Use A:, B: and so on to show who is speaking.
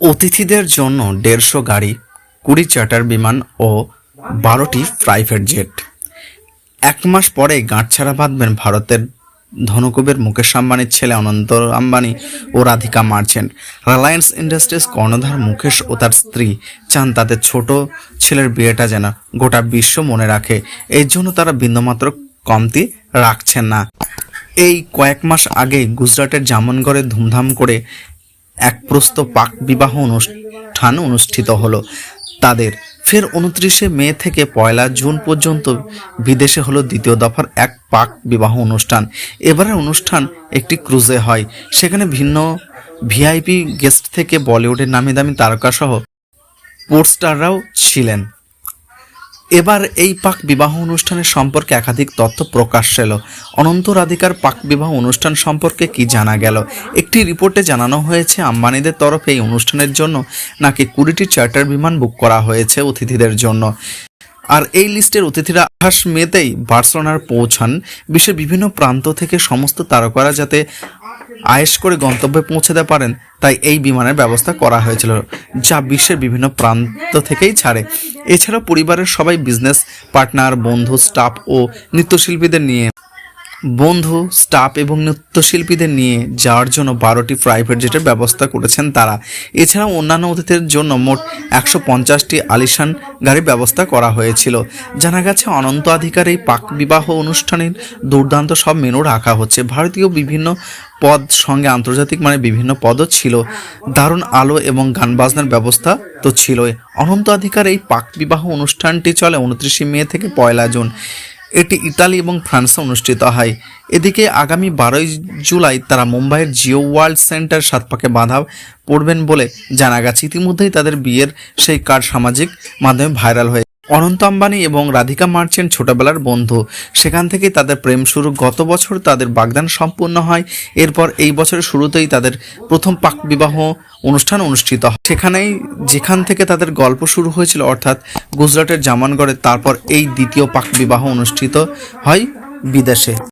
A: অতিথিদের জন্য দেড়শো গাড়ি, কুড়ি চার্টার বিমান ও বারোটি প্রাইভেট জেট। এক মাস পরে গাঁটছাড়া বাঁধবেন ভারতের ধনকুবের মুকেশ আম্বানির ছেলে অনন্ত আম্বানি ও রাধিকা মার্চেন্ট। রিলায়েন্স ইন্ডাস্ট্রিজ কর্ণধার মুকেশ ও তার স্ত্রী চান তাদের ছোট ছেলের বিয়েটা যেন গোটা বিশ্ব মনে রাখে। এই জন্য তারা বিন্দুমাত্র কমতি রাখছেন না। এই কয়েক মাস আগে গুজরাটের জামনগড়ে ধুমধাম করে এক প্রস্ত পাক বিবাহ অনুষ্ঠান অনুষ্ঠিত হলো। তাদের ফের উনত্রিশে মে থেকে পয়লা জুন পর্যন্ত বিদেশে হলো দ্বিতীয় দফার এক পাক বিবাহ অনুষ্ঠান। এবারের অনুষ্ঠান একটি ক্রুজে হয়। সেখানে ভিন্ন ভিআইপি গেস্ট থেকে বলিউডের নামি দামি তারকাসহ পোর্টস্টাররাও ছিলেন। এবার এই পাক বিবাহ অনুষ্ঠানের সম্পর্কে একাধিক তথ্য প্রকাশ এলো। অনন্ত রাধিকার পাক বিবাহ অনুষ্ঠান সম্পর্কে কি জানা গেল? একটি রিপোর্টে জানানো হয়েছে, আম্বানিদের তরফে এই অনুষ্ঠানের জন্য নাকি কুড়িটি চার্টার বিমান বুক করা হয়েছে অতিথিদের জন্য। আর এই লিস্টের অতিথিরা আঠাশ মেতেই বার্সেলোনার পৌঁছান। বিশ্বের বিভিন্ন প্রান্ত থেকে সমস্ত তারকারা যাতে আয়েস করে গন্তব্যে পৌঁছাতে পারেন, তাই এই বিমানের ব্যবস্থা করা হয়েছিল, যা বিশ্বের বিভিন্ন প্রান্ত থেকেই ছাড়ে। এছাড়া পরিবারের সবাই বিজনেস পার্টনার বন্ধু স্টাফ ও নৃত্যশিল্পীদের নিয়ে বন্ধু স্টাফ এবং নৃত্যশিল্পীদের নিয়ে যাওয়ার জন্য বারোটি প্রাইভেট জেটের ব্যবস্থা করেছেন তারা। এছাড়াও অন্যান্য অতিথিদের জন্য মোট একশো পঞ্চাশটি আলিশান গাড়ির ব্যবস্থা করা হয়েছিল। জানা গেছে, অনন্ত আধিকার এই পাক বিবাহ অনুষ্ঠানের দুর্দান্ত সব মেনু রাখা হচ্ছে। ভারতীয় বিভিন্ন পদ সঙ্গে আন্তর্জাতিক মানে বিভিন্ন পদও ছিল। দারুণ আলো এবং গান বাজনার ব্যবস্থা তো ছিলই। অনন্ত আধিকার এই পাক বিবাহ অনুষ্ঠানটি চলে উনত্রিশে মে থেকে পয়লা জুন। এটি ইতালি এবং ফ্রান্সে অনুষ্ঠিত হয়। এদিকে আগামী বারোই জুলাই তারা মুম্বাইয়ের জিও ওয়ার্ল্ড সেন্টার সাত পাকে বাধা পড়বেন বলে জানা গেছে। ইতিমধ্যেই তাদের বিয়ের সেই কার্ড সামাজিক মাধ্যমে ভাইরাল হয়ে অনন্ত আম্বানি এবং রাধিকা মার্চেন্ট ছোটবেলার বন্ধু। সেখান থেকে তাদের প্রেম শুরু। গত বছর তাদের বাগদান সম্পূর্ণ হয়। এরপর এই বছরের শুরুতেই তাদের প্রথম পাক বিবাহ অনুষ্ঠান অনুষ্ঠিত হয়। সেখানেই যেখান থেকে তাদের গল্প শুরু হয়েছিল, অর্থাৎ গুজরাটের জামানগড়ে, তারপর এই দ্বিতীয় পাক বিবাহ অনুষ্ঠিত হয় বিদেশে।